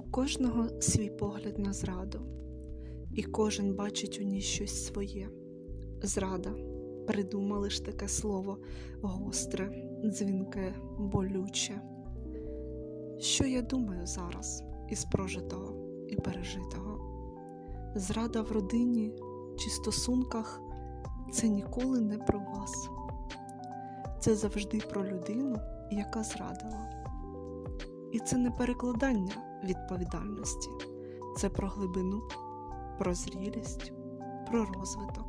У кожного свій погляд на зраду, і кожен бачить у ній щось своє. Зрада придумали ж таке слово гостре, дзвінке, болюче. Що я думаю зараз із прожитого і пережитого? Зрада в родині чи стосунках це ніколи не про вас. Це завжди про людину, яка зрадила. І це не перекладання відповідальності, це про глибину, про зрілість, про розвиток.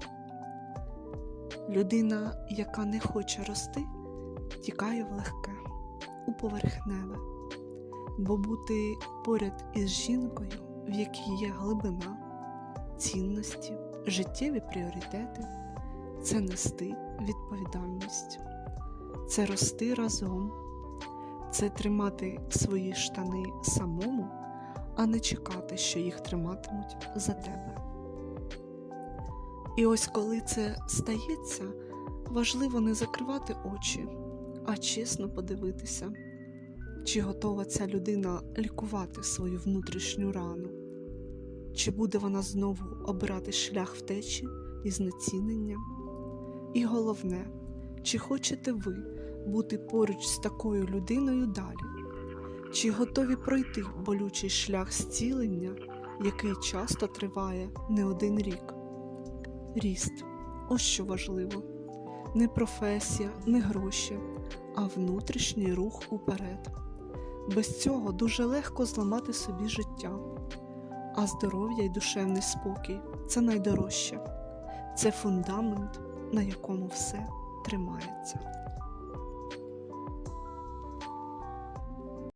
Людина, яка не хоче рости, тікає в легке, у поверхневе, бо бути поряд із жінкою, в якій є глибина, цінності, життєві пріоритети, це нести відповідальність, це рости разом це тримати свої штани самому, а не чекати, що їх триматимуть за тебе. І ось коли це стається, важливо не закривати очі, а чесно подивитися, чи готова ця людина лікувати свою внутрішню рану, чи буде вона знову обирати шлях втечі і знецінення. І головне, чи хочете ви бути поруч з такою людиною далі? Чи готові пройти болючий шлях зцілення, який часто триває не один рік? Ріст ось що важливо: не професія, не гроші, а внутрішній рух уперед. Без цього дуже легко зламати собі життя, а здоров'я й душевний спокій це найдорожче, це фундамент, на якому все тримається.